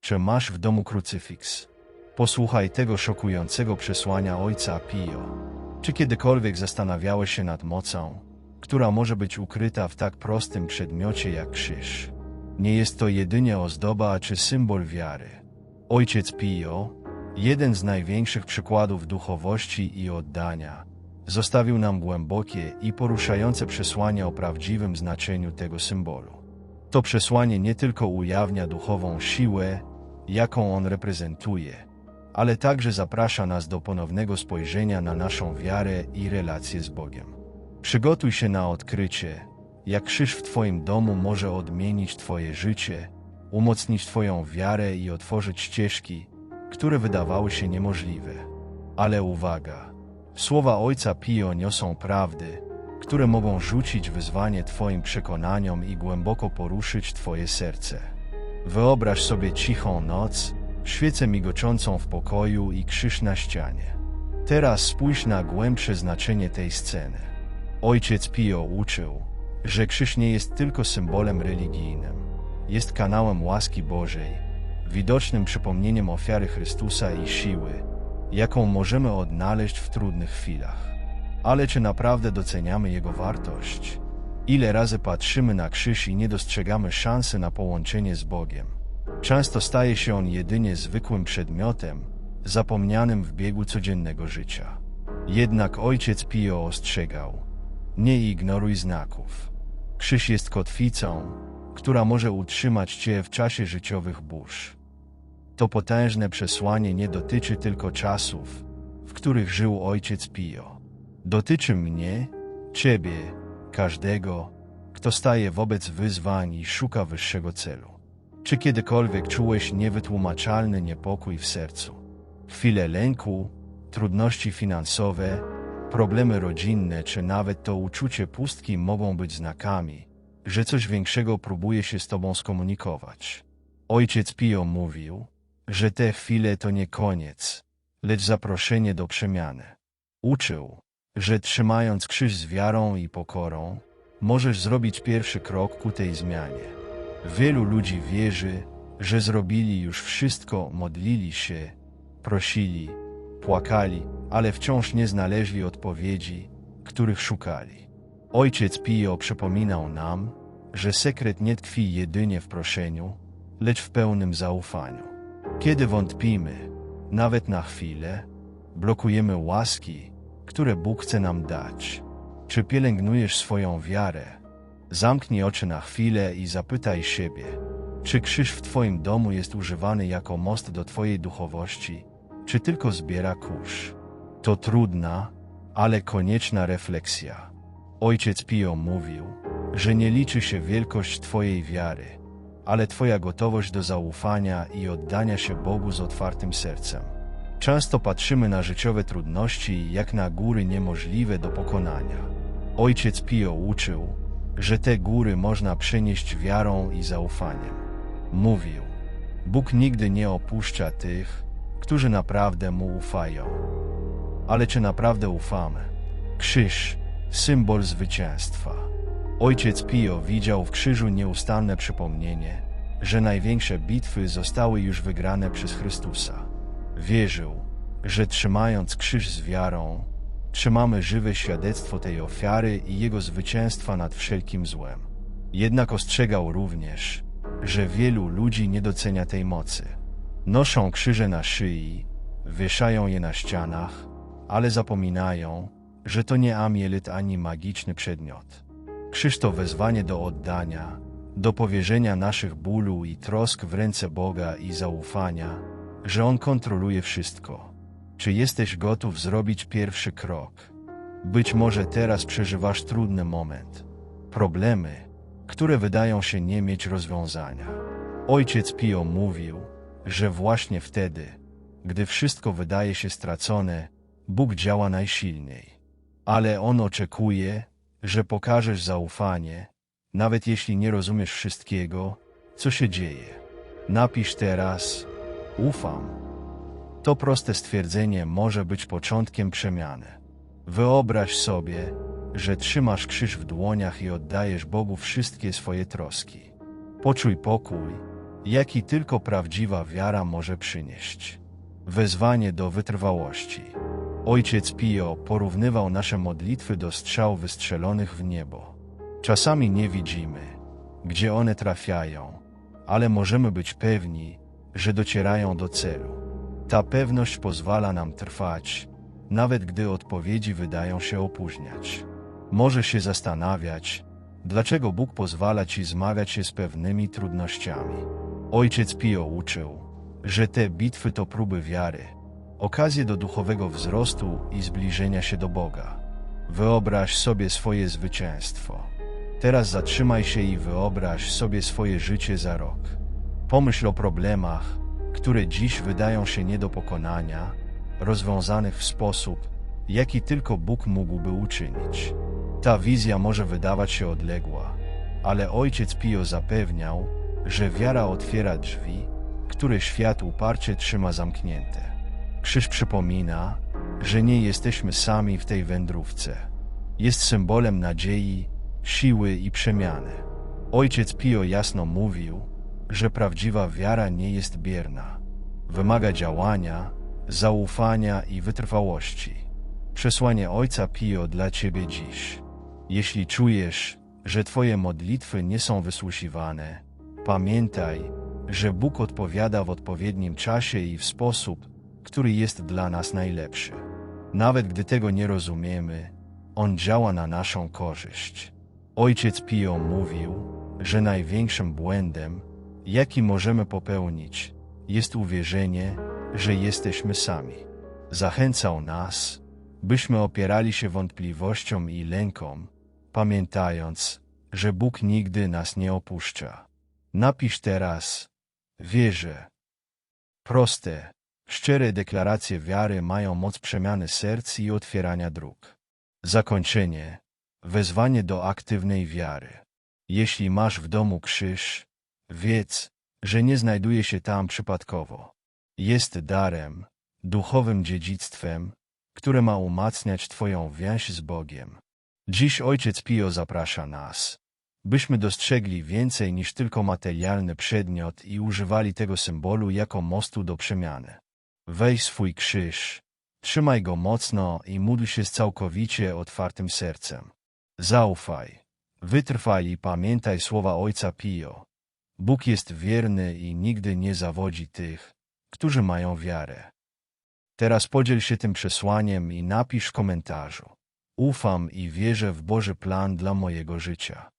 Czy masz w domu krucyfiks? Posłuchaj tego szokującego przesłania ojca Pio. Czy kiedykolwiek zastanawiałeś się nad mocą, która może być ukryta w tak prostym przedmiocie jak krzyż? Nie jest to jedynie ozdoba czy symbol wiary. Ojciec Pio, jeden z największych przykładów duchowości i oddania, zostawił nam głębokie i poruszające przesłanie o prawdziwym znaczeniu tego symbolu. To przesłanie nie tylko ujawnia duchową siłę, jaką on reprezentuje, ale także zaprasza nas do ponownego spojrzenia na naszą wiarę i relacje z Bogiem. Przygotuj się na odkrycie, jak krzyż w Twoim domu może odmienić Twoje życie, umocnić Twoją wiarę i otworzyć ścieżki, które wydawały się niemożliwe. Ale uwaga! Słowa Ojca Pio niosą prawdy, które mogą rzucić wyzwanie Twoim przekonaniom i głęboko poruszyć Twoje serce. Wyobraź sobie cichą noc, świecę migoczącą w pokoju i krzyż na ścianie. Teraz spójrz na głębsze znaczenie tej sceny. Ojciec Pio uczył, że krzyż nie jest tylko symbolem religijnym. Jest kanałem łaski Bożej, widocznym przypomnieniem ofiary Chrystusa i siły, jaką możemy odnaleźć w trudnych chwilach. Ale czy naprawdę doceniamy jego wartość? Ile razy patrzymy na krzyż i nie dostrzegamy szansy na połączenie z Bogiem? Często staje się on jedynie zwykłym przedmiotem, zapomnianym w biegu codziennego życia. Jednak ojciec Pio ostrzegał: Nie ignoruj znaków. Krzyż jest kotwicą, która może utrzymać cię w czasie życiowych burz. To potężne przesłanie nie dotyczy tylko czasów, w których żył ojciec Pio. Dotyczy mnie, ciebie, każdego, kto staje wobec wyzwań i szuka wyższego celu. Czy kiedykolwiek czułeś niewytłumaczalny niepokój w sercu? Chwile lęku, trudności finansowe, problemy rodzinne, czy nawet to uczucie pustki mogą być znakami, że coś większego próbuje się z tobą skomunikować. Ojciec Pio mówił, że te chwile to nie koniec, lecz zaproszenie do przemiany. Uczył, że trzymając krzyż z wiarą i pokorą, możesz zrobić pierwszy krok ku tej zmianie. Wielu ludzi wierzy, że zrobili już wszystko, modlili się, prosili, płakali, ale wciąż nie znaleźli odpowiedzi, których szukali. Ojciec Pio przypominał nam, że sekret nie tkwi jedynie w proszeniu, lecz w pełnym zaufaniu. Kiedy wątpimy, nawet na chwilę, blokujemy łaski, które Bóg chce nam dać. Czy pielęgnujesz swoją wiarę, Zamknij oczy na chwilę i zapytaj siebie, czy krzyż w Twoim domu jest używany jako most do Twojej duchowości, czy tylko zbiera kurz. To trudna, ale konieczna refleksja. Ojciec Pio mówił, że nie liczy się wielkość Twojej wiary, ale Twoja gotowość do zaufania i oddania się Bogu z otwartym sercem. Często patrzymy na życiowe trudności jak na góry niemożliwe do pokonania. Ojciec Pio uczył, że te góry można przenieść wiarą i zaufaniem. Mówił, Bóg nigdy nie opuszcza tych, którzy naprawdę Mu ufają. Ale czy naprawdę ufamy? Krzyż, symbol zwycięstwa. Ojciec Pio widział w krzyżu nieustanne przypomnienie, że największe bitwy zostały już wygrane przez Chrystusa. Wierzył, że trzymając krzyż z wiarą, Trzymamy żywe świadectwo tej ofiary i jego zwycięstwa nad wszelkim złem. Jednak ostrzegał również, że wielu ludzi nie docenia tej mocy. Noszą krzyże na szyi, wieszają je na ścianach, ale zapominają, że to nie amielit ani magiczny przedmiot. Krzyż to wezwanie do oddania, do powierzenia naszych bólu i trosk w ręce Boga i zaufania, że On kontroluje wszystko. Czy jesteś gotów zrobić pierwszy krok? Być może teraz przeżywasz trudny moment. Problemy, które wydają się nie mieć rozwiązania. Ojciec Pio mówił, że właśnie wtedy, gdy wszystko wydaje się stracone, Bóg działa najsilniej. Ale On oczekuje, że pokażesz zaufanie, nawet jeśli nie rozumiesz wszystkiego, co się dzieje. Napisz teraz: Ufam. To proste stwierdzenie może być początkiem przemiany. Wyobraź sobie, że trzymasz krzyż w dłoniach i oddajesz Bogu wszystkie swoje troski. Poczuj pokój, jaki tylko prawdziwa wiara może przynieść. Wezwanie do wytrwałości. Ojciec Pio porównywał nasze modlitwy do strzał wystrzelonych w niebo. Czasami nie widzimy, gdzie one trafiają, ale możemy być pewni, że docierają do celu. Ta pewność pozwala nam trwać, nawet gdy odpowiedzi wydają się opóźniać. Możesz się zastanawiać, dlaczego Bóg pozwala ci zmagać się z pewnymi trudnościami. Ojciec Pio uczył, że te bitwy to próby wiary, okazje do duchowego wzrostu i zbliżenia się do Boga. Wyobraź sobie swoje zwycięstwo. Teraz zatrzymaj się i wyobraź sobie swoje życie za rok. Pomyśl o problemach, które dziś wydają się nie do pokonania, rozwiązanych w sposób, jaki tylko Bóg mógłby uczynić. Ta wizja może wydawać się odległa, ale ojciec Pio zapewniał, że wiara otwiera drzwi, które świat uparcie trzyma zamknięte. Krzyż przypomina, że nie jesteśmy sami w tej wędrówce. Jest symbolem nadziei, siły i przemiany. Ojciec Pio jasno mówił, że prawdziwa wiara nie jest bierna. Wymaga działania, zaufania i wytrwałości. Przesłanie Ojca Pio dla Ciebie dziś. Jeśli czujesz, że Twoje modlitwy nie są wysłuchiwane, pamiętaj, że Bóg odpowiada w odpowiednim czasie i w sposób, który jest dla nas najlepszy. Nawet gdy tego nie rozumiemy, On działa na naszą korzyść. Ojciec Pio mówił, że największym błędem, jaki możemy popełnić, jest uwierzenie, że jesteśmy sami. Zachęcał nas, byśmy opierali się wątpliwościom i lękom, pamiętając, że Bóg nigdy nas nie opuszcza. Napisz teraz, wierzę. Proste, szczere deklaracje wiary mają moc przemiany serc i otwierania dróg. Zakończenie. Wezwanie do aktywnej wiary. Jeśli masz w domu krzyż, wiedz, że nie znajduje się tam przypadkowo. Jest darem, duchowym dziedzictwem, które ma umacniać Twoją więź z Bogiem. Dziś Ojciec Pio zaprasza nas, byśmy dostrzegli więcej niż tylko materialny przedmiot i używali tego symbolu jako mostu do przemiany. Weź swój krzyż, trzymaj go mocno i módl się z całkowicie otwartym sercem. Zaufaj, wytrwaj i pamiętaj słowa Ojca Pio. Bóg jest wierny i nigdy nie zawodzi tych, którzy mają wiarę. Teraz podziel się tym przesłaniem i napisz w komentarzu. Ufam i wierzę w Boży plan dla mojego życia.